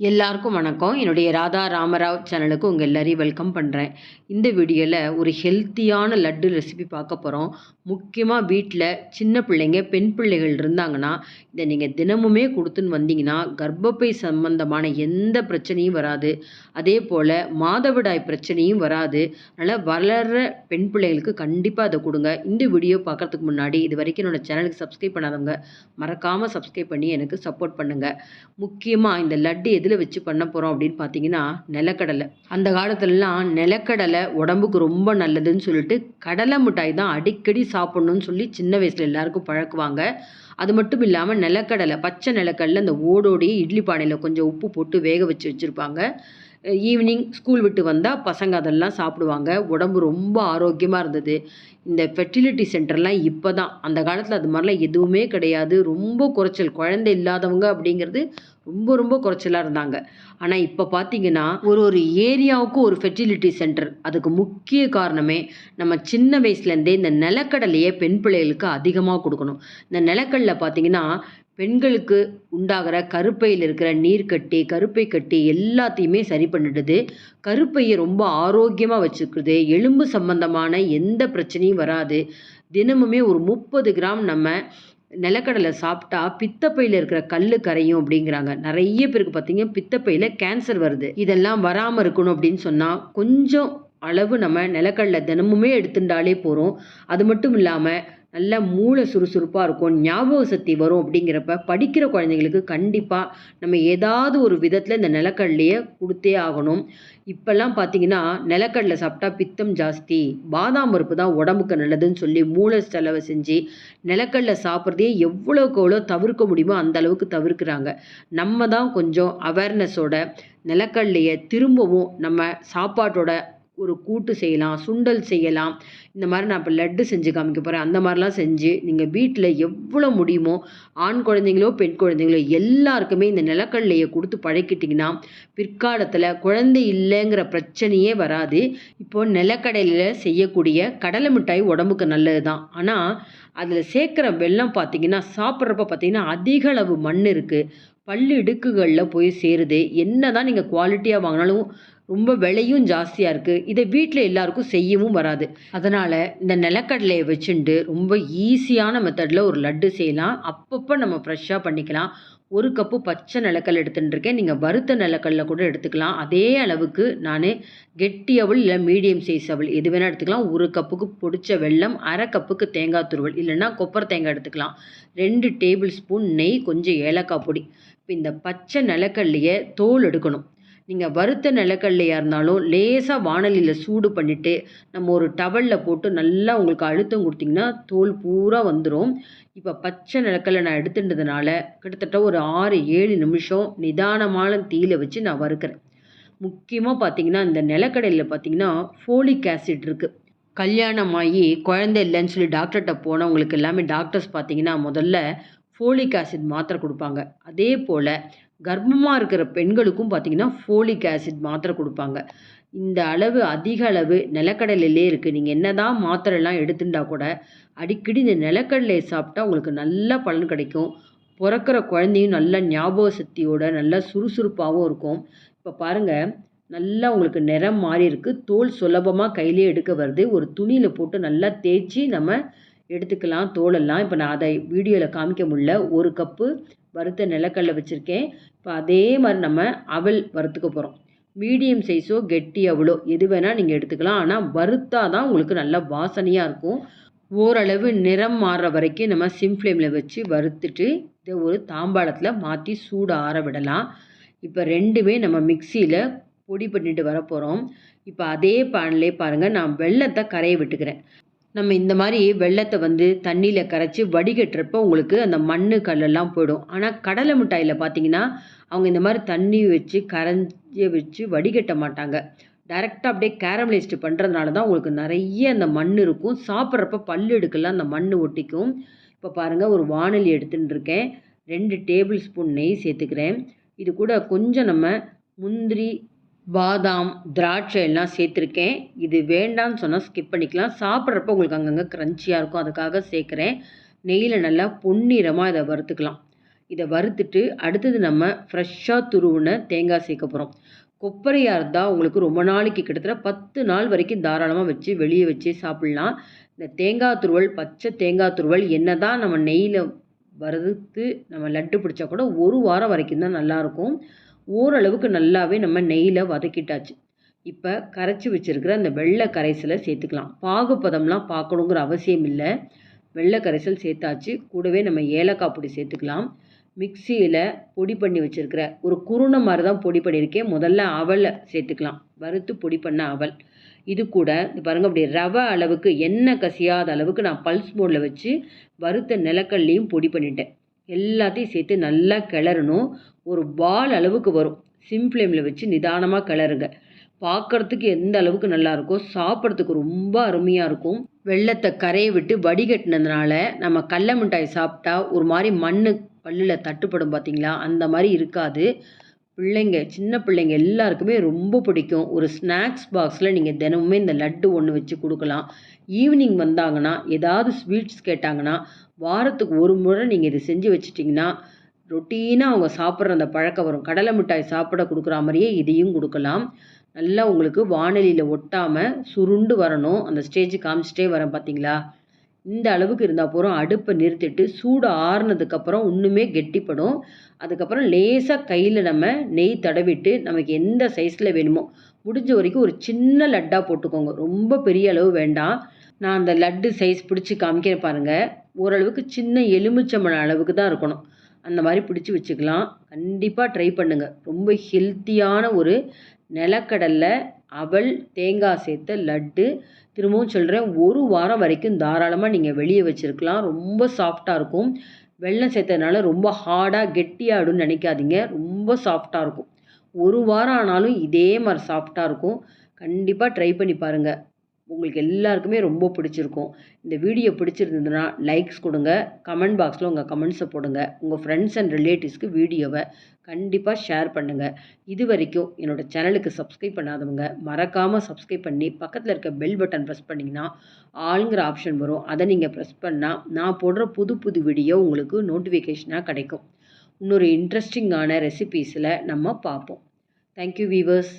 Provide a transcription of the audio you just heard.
எல்லாருக்கும் வணக்கம். என்னுடைய ராதா ராமராவ் சேனலுக்கு உங்கள் எல்லாரையும் வெல்கம் பண்ணுறேன் இந்த வீடியோவில் ஒரு ஹெல்த்தியான லட்டு ரெசிபி பார்க்க போகிறோம் முக்கியமாக வீட்டில் சின்ன பிள்ளைங்க பெண் பிள்ளைகள் இருந்தாங்கன்னா இதை நீங்கள் தினமுமே கொடுத்துன்னு வந்தீங்கன்னா கர்ப்பப்பை சம்பந்தமான எந்த பிரச்சனையும் வராது. அதே போல் மாதவிடாய் பிரச்சனையும் வராது. அதனால் வளர்கிற பெண் பிள்ளைகளுக்கு கண்டிப்பாக அதை கொடுங்க. இந்த வீடியோ பார்க்குறதுக்கு முன்னாடி இது வரைக்கும் என்னோடய சேனலுக்கு சப்ஸ்கிரைப் பண்ணாதவங்க மறக்காமல் சப்ஸ்கிரைப் பண்ணி எனக்கு சப்போர்ட் பண்ணுங்கள் முக்கியமாக இந்த லட்டு எது எதில் வச்சு பண்ண போகிறோம் அப்படின்னு பார்த்தீங்கன்னா நிலக்கடலை. அந்த காலத்துலலாம் நிலக்கடலை உடம்புக்கு ரொம்ப நல்லதுன்னு சொல்லிட்டு கடலை மிட்டாய் தான் அடிக்கடி சாப்பிட்ணுன்னு சொல்லி சின்ன வயசில் எல்லாருக்கும் பழக்குவாங்க. அது மட்டும் இல்லாமல் நிலக்கடலை பச்சை நிலக்கடலை அந்த ஓடோடையே இட்லி பானையில் கொஞ்சம் உப்பு போட்டு வேக வச்சு வச்சுருப்பாங்க. ஈவினிங் ஸ்கூல் விட்டு வந்தால் பசங்க அதெல்லாம் சாப்பிடுவாங்க. உடம்பு ரொம்ப ஆரோக்கியமாக இருந்தது. இந்த ஃபெர்டிலிட்டி சென்டர்லாம் இப்போ தான் அந்த காலத்தில் அது மாதிரிலாம் எதுவுமே கிடையாது. ரொம்ப குறைச்சல். குழந்தை இல்லாதவங்க அப்படிங்கிறது ரொம்ப ரொம்ப குறைச்சலாக இருந்தாங்க. ஆனால் இப்போ பார்த்தீங்கன்னா ஒரு ஒரு ஏரியாவுக்கும் ஒரு ஃபெர்டிலிட்டி சென்டர் அதுக்கு முக்கிய காரணமே நம்ம சின்ன வயசுலேருந்தே இந்த நிலக்கடலையை பெண் பிள்ளைகளுக்கு அதிகமாக கொடுக்கணும். இந்த நிலக்கடலை பார்த்தீங்கன்னா பெண்களுக்கு உண்டாகிற கருப்பையில் இருக்கிற நீர்க்கட்டி கருப்பை கட்டி எல்லாத்தையுமே சரி பண்ணிடுது. கருப்பையை ரொம்ப ஆரோக்கியமாக வச்சுக்கிறது எலும்பு சம்பந்தமான எந்த பிரச்சனையும் வராது. தினமுமே ஒரு முப்பது கிராம் நம்ம நிலக்கடலை சாப்பிட்டா பித்தப்பையில் இருக்கிற கல் கரையும் அப்படிங்கிறாங்க. நிறைய பேருக்கு பார்த்தீங்கன்னா பித்தப்பையில் கேன்சர் வருது. இதெல்லாம் வராமல் இருக்கணும் அப்படின்னு சொன்னால் கொஞ்சம் அளவு நம்ம நிலக்கடலை தினமுமே எடுத்துட்டாலே போகிறோம் அது மட்டும் இல்லாமல் நல்ல மூளை சுறுசுறுப்பாக இருக்கும் ஞாபக சக்தி வரும் அப்படிங்கிறப்ப படிக்கிற குழந்தைங்களுக்கு கண்டிப்பாக நம்ம ஏதாவது ஒரு விதத்தில் இந்த நிலக்கடலையை கொடுத்தே ஆகணும். இப்போல்லாம் பார்த்தீங்கன்னா நிலக்கடலை சாப்பிட்டா பித்தம் ஜாஸ்தி பாதாம் பருப்பு தான் உடம்புக்கு நல்லதுன்னு சொல்லி மூளை செலவை செஞ்சு நிலக்கடலை சாப்பிட்றதே எவ்வளோக்கு எவ்வளோ தவிர்க்க முடியுமோ அந்த அளவுக்கு தவிர்க்கிறாங்க. நம்ம தான் கொஞ்சம் அவேர்னஸோட நிலக்கடலையை திரும்பவும் நம்ம சாப்பாட்டோட ஒரு கூட்டு செய்யலாம் சுண்டல் செய்யலாம். இந்த மாதிரி நான் இப்போ லட்டு செஞ்சு காமிக்க போகிறேன் அந்த மாதிரிலாம் செஞ்சு நீங்கள் வீட்டில் எவ்வளோ முடியுமோ ஆண் குழந்தைங்களோ பெண் குழந்தைங்களோ எல்லாருக்குமே இந்த நிலக்கடலையை கொடுத்து பழக்கிட்டிங்கன்னா பிற்காலத்தில் குழந்தை இல்லைங்கிற பிரச்சனையே வராது. இப்போது நிலக்கடலையில் செய்யக்கூடிய கடலை மிட்டாய் உடம்புக்கு நல்லது தான் ஆனால் அதில் சேர்க்குற வெள்ளம் பார்த்தீங்கன்னா சாப்பிட்றப்ப பார்த்தீங்கன்னா அதிக அளவு மண் இருக்குது பல்லு இடுக்குகளில் போய் சேருது. என்ன தான் நீங்கள் குவாலிட்டியாக வாங்கினாலும் ரொம்ப விலையும் ஜாஸ்தியாக இருக்குது இதை வீட்டில் எல்லாருக்கும் செய்யவும் வராது. அதனால் இந்த நிலக்கடலையை வச்சுட்டு ரொம்ப ஈஸியான மெத்தடில் ஒரு லட்டு செய்யலாம். அப்பப்போ நம்ம ஃப்ரெஷ்ஷாக பண்ணிக்கலாம். ஒரு கப்பு பச்சை நிலக்கல் எடுத்துட்டுருக்கேன் நீங்கள் வறுத்த நிலக்கல்ல கூட எடுத்துக்கலாம். அதே அளவுக்கு நான் கெட்டி அவள் இல்லை மீடியம் சைஸ் அவள் எது வேணால் எடுத்துக்கலாம். ஒரு கப்புக்கு பொடிச்ச வெல்லம் அரை கப்புக்கு தேங்காய் துருவல் இல்லைன்னா கொப்பரை தேங்காய் எடுத்துக்கலாம். ரெண்டு டேபிள் ஸ்பூன் நெய் கொஞ்சம் ஏலக்காய் பொடி. இப்போ இந்த பச்சை நிலக்கல்லையே தோல் எடுக்கணும். நீங்கள் வறுத்த நிலக்கடலையாக இருந்தாலும் லேசாக வானலியில் சூடு பண்ணிவிட்டு நம்ம ஒரு டவலில் போட்டு நல்லா உங்களுக்கு அழுத்தம் கொடுத்திங்கன்னா தோல் பூரா வந்துடும் இப்போ பச்சை நிலக்கடலை நான் எடுத்துட்டதுனால கிட்டத்தட்ட ஒரு ஆறு ஏழு நிமிஷம் நிதானமான தீயில வச்சு நான் வறுக்கிறேன். முக்கியமாக பார்த்தீங்கன்னா இந்த நிலக்கடையில் பார்த்தீங்கன்னா ஃபோலிக் ஆசிட் இருக்குது கல்யாணம் ஆகி குழந்தை இல்லைன்னு சொல்லி டாக்டர்கிட்ட போனவங்களுக்கு எல்லாமே டாக்டர்ஸ் பார்த்தீங்கன்னா முதல்ல ஃபோலிக் ஆசிட் மாத்திரை கொடுப்பாங்க. அதே போல் கர்ப்பமாக இருக்கிற பெண்களுக்கும் பார்த்திங்கன்னா ஃபோலிக் ஆசிட் மாத்திரை கொடுப்பாங்க. இந்த அளவு அதிக அளவு நிலக்கடலையிலே இருக்குது நீங்கள் என்ன தான் மாத்திரைலாம் எடுத்துட்டா கூட அடிக்கடி இந்த நிலக்கடலையை சாப்பிட்டா உங்களுக்கு நல்ல பலன் கிடைக்கும். பிறக்கிற குழந்தையும் நல்ல ஞாபக சக்தியோட நல்லா சுறுசுறுப்பாகவும் இருக்கும். இப்போ பாருங்கள் நல்லா உங்களுக்கு நிறம் மாறி இருக்குது தோல் சுலபமாக கையிலே எடுக்க வருது. ஒரு துணியில் போட்டு நல்லா தேய்ச்சி நம்ம எடுத்துக்கலாம் தோலெல்லாம். இப்போ நான் அதை வீடியோவில் காமிக்க முடியல. ஒரு கப்பு வறுத்த நிலக்கடலை வச்சுருக்கேன். இப்போ அதே மாதிரி நம்ம அவல் வறுத்துக்க போகிறோம் மீடியம் சைஸோ கெட்டி அவளோ எது வேணால் நீங்கள் எடுத்துக்கலாம். ஆனால் வறுத்தா தான் உங்களுக்கு நல்ல வாசனையாக இருக்கும். ஓரளவு நிறம் மாறுற வரைக்கும் நம்ம சிம் ஃப்ளேமில் வச்சு வறுத்துட்டு இதை ஒரு தாம்பாளத்தில் மாற்றி சூடு ஆற விடலாம். இப்போ ரெண்டுமே நம்ம மிக்சியில் பொடி பண்ணிட்டு வர போகிறோம் இப்போ அதே பேன்லேயே பாருங்கள் நான் வெள்ளத்தை கரையை விட்டுக்கிறேன். நம்ம இந்த மாதிரி வெள்ளத்தை வந்து தண்ணியில் கரைச்சி வடிகட்டுறப்போ உங்களுக்கு அந்த மண் கல்லெல்லாம் போயிடும். ஆனால் கடலை மிட்டாயில் பார்த்தீங்கன்னா அவங்க இந்த மாதிரி தண்ணி வச்சு கரைஞ்சி வச்சு வடிகட்ட மாட்டாங்க. டைரெக்டாக அப்படியே கேரமலைஸ்டு பண்ணுறதுனால தான் உங்களுக்கு நிறைய அந்த மண் இருக்கும். சாப்பிட்றப்ப பல்லு எடுக்கலாம் அந்த மண் ஒட்டிக்கும். இப்போ பாருங்கள் ஒரு வானொலி எடுத்துகிட்டு இருக்கேன். ரெண்டு டேபிள் ஸ்பூன் நெய் சேர்த்துக்கிறேன். இது கூட கொஞ்சம் நம்ம முந்திரி பாதாம் திராட்சை எல்லாம் சேர்த்துருக்கேன். இது வேண்டான்னு சொன்னால் ஸ்கிப் பண்ணிக்கலாம். சாப்பிட்றப்ப உங்களுக்கு அங்கங்கே க்ரன்ச்சியாக இருக்கும். அதுக்காக சேர்க்குறேன். நெய்யில் நல்லா பொன்னிறமாக இதை வறுத்துக்கலாம். இதை வறுத்துட்டு அடுத்தது நம்ம ஃப்ரெஷ்ஷாக துருவின தேங்காய் சேர்க்க போகிறோம் கொப்பரையாக இருந்தால் உங்களுக்கு ரொம்ப நாளைக்கு கிட்டத்தட்ட பத்து நாள் வரைக்கும் தாராளமாக வச்சு வெளியே வச்சு சாப்பிட்லாம். இந்த தேங்காய் துருவல் பச்சை தேங்காய் துருவல் என்ன தான் நம்ம நெய்யில் வறுத்து நம்ம லட்டு பிடிச்சா கூட ஒரு வாரம் வரைக்கும் தான் நல்லாயிருக்கும் ஓரளவுக்கு நல்லாவே நம்ம நெய்யில் வதக்கிட்டாச்சு. இப்போ கரைச்சி வச்சுருக்கிற அந்த வெள்ளை கரைசலை சேர்த்துக்கலாம். பாகுப்பதம்லாம் பார்க்கணுங்கிற அவசியம் இல்லை. வெள்ளை கரைசல் சேர்த்தாச்சு. கூடவே நம்ம ஏலக்காய் பொடி சேர்த்துக்கலாம். மிக்சியில் பொடி பண்ணி வச்சுருக்கிற ஒரு குருணை மாதிரி தான் பொடி பண்ணியிருக்கேன். முதல்ல அவலை சேர்த்துக்கலாம். வறுத்து பொடி பண்ண அவல் இது கூட பாருங்க பாருங்கள் அப்படி ரவை அளவுக்கு எண்ணெய் கசியாத அளவுக்கு நான் பல்ஸ் மோடில் வச்சு வறுத்த நிலக்கல்லையும் பொடி பண்ணிட்டேன். எல்லாத்தையும் சேர்த்து நல்லா கிளறணும். ஒரு பால் அளவுக்கு வரும். சிம் ஃப்ளேமில் வச்சு நிதானமாக கிளறுங்க. பார்க்குறதுக்கு எந்த அளவுக்கு நல்லா இருக்கோ சாப்பிட்றதுக்கு ரொம்ப அருமையாக இருக்கும். வெள்ளத்தை கரையை விட்டு வடிகட்டினதுனால நம்ம கடல மிட்டாய் சாப்பிட்டா ஒரு மாதிரி மண் பல்லில் தட்டுப்படும் பார்த்தீங்களா அந்த மாதிரி இருக்காது. பிள்ளைங்க சின்ன பிள்ளைங்க எல்லாருக்குமே ரொம்ப பிடிக்கும். ஒரு ஸ்நாக்ஸ் பாக்ஸில் நீங்கள் தினமுமே இந்த லட்டு ஒன்று வச்சு கொடுக்கலாம். ஈவினிங் வந்தாங்கன்னா ஏதாவது ஸ்வீட்ஸ் கேட்டாங்கன்னா வாரத்துக்கு ஒரு முறை நீங்கள் இது செஞ்சு வச்சிட்டிங்கன்னா ரொட்டீனாக அவங்க சாப்பிட்ற அந்த பழக்கம் வரும். கடலை மிட்டாய் சாப்பிட கொடுக்குற மாதிரியே இதையும் கொடுக்கலாம். நல்லா உங்களுக்கு வானலியில் ஒட்டாமல் சுருண்டு வரணும். அந்த ஸ்டேஜ் காமிச்சிட்டே வரேன் பார்த்தீங்களா இந்த அளவுக்கு இருந்தால் போகிறோம் அடுப்பை நிறுத்திட்டு சூடு ஆறுனதுக்கப்புறம் இன்னுமே கெட்டிப்படும். அதுக்கப்புறம் லேசாக கையில் நம்ம நெய் தடவிட்டு நமக்கு எந்த சைஸில் வேணுமோ முடிஞ்ச வரைக்கும் ஒரு சின்ன லட்டாக போட்டுக்கோங்க. ரொம்ப பெரிய அளவு வேண்டாம். நான் அந்த லட்டு சைஸ் பிடிச்சி காமிக்கிறேன் பாருங்கள் ஓரளவுக்கு சின்ன எலுமிச்சம்பழம் அளவுக்கு தான் இருக்கணும். அந்த மாதிரி பிடிச்சி வச்சுக்கலாம். கண்டிப்பாக ட்ரை பண்ணுங்கள் ரொம்ப ஹெல்த்தியான ஒரு நிலக்கடலை அவல் தேங்காய் சேர்த்த லட்டு. திரும்பவும் சொல்கிறேன் ஒரு வாரம் வரைக்கும் தாராளமாக நீங்கள் வெளியே வச்சுருக்கலாம். ரொம்ப சாஃப்டாக இருக்கும். வெள்ளம் சேர்த்ததுனால ரொம்ப ஹார்டாக கெட்டியாகிடும்னு நினைக்காதீங்க. ரொம்ப சாஃப்டாக இருக்கும். ஒரு வாரம் ஆனாலும் இதே மாதிரி சாஃப்டாக இருக்கும். கண்டிப்பாக ட்ரை பண்ணி பாருங்கள் உங்களுக்கு எல்லாருக்குமே ரொம்ப பிடிச்சிருக்கும். இந்த வீடியோ பிடிச்சிருந்ததுன்னா லைக்ஸ் கொடுங்க. கமெண்ட் பாக்ஸில் உங்கள் கமெண்ட்ஸை போடுங்க. உங்கள் ஃப்ரெண்ட்ஸ் அண்ட் ரிலேட்டிவ்ஸ்க்கு வீடியோவை கண்டிப்பாக ஷேர் பண்ணுங்கள் இது வரைக்கும் என்னோடய சேனலுக்கு சப்ஸ்கிரைப் பண்ணாதவங்க மறக்காமல் சப்ஸ்கிரைப் பண்ணி பக்கத்தில் இருக்க பெல் பட்டன் ப்ரெஸ் பண்ணிங்கன்னா ஆளுங்கிற ஆப்ஷன் வரும். அதை நீங்கள் ப்ரெஸ் பண்ணால் நான் போடுற புது புது வீடியோ உங்களுக்கு நோட்டிஃபிகேஷனாக கிடைக்கும். இன்னொரு இன்ட்ரெஸ்டிங்கான ரெசிபீஸில் நம்ம பார்ப்போம். Thank you viewers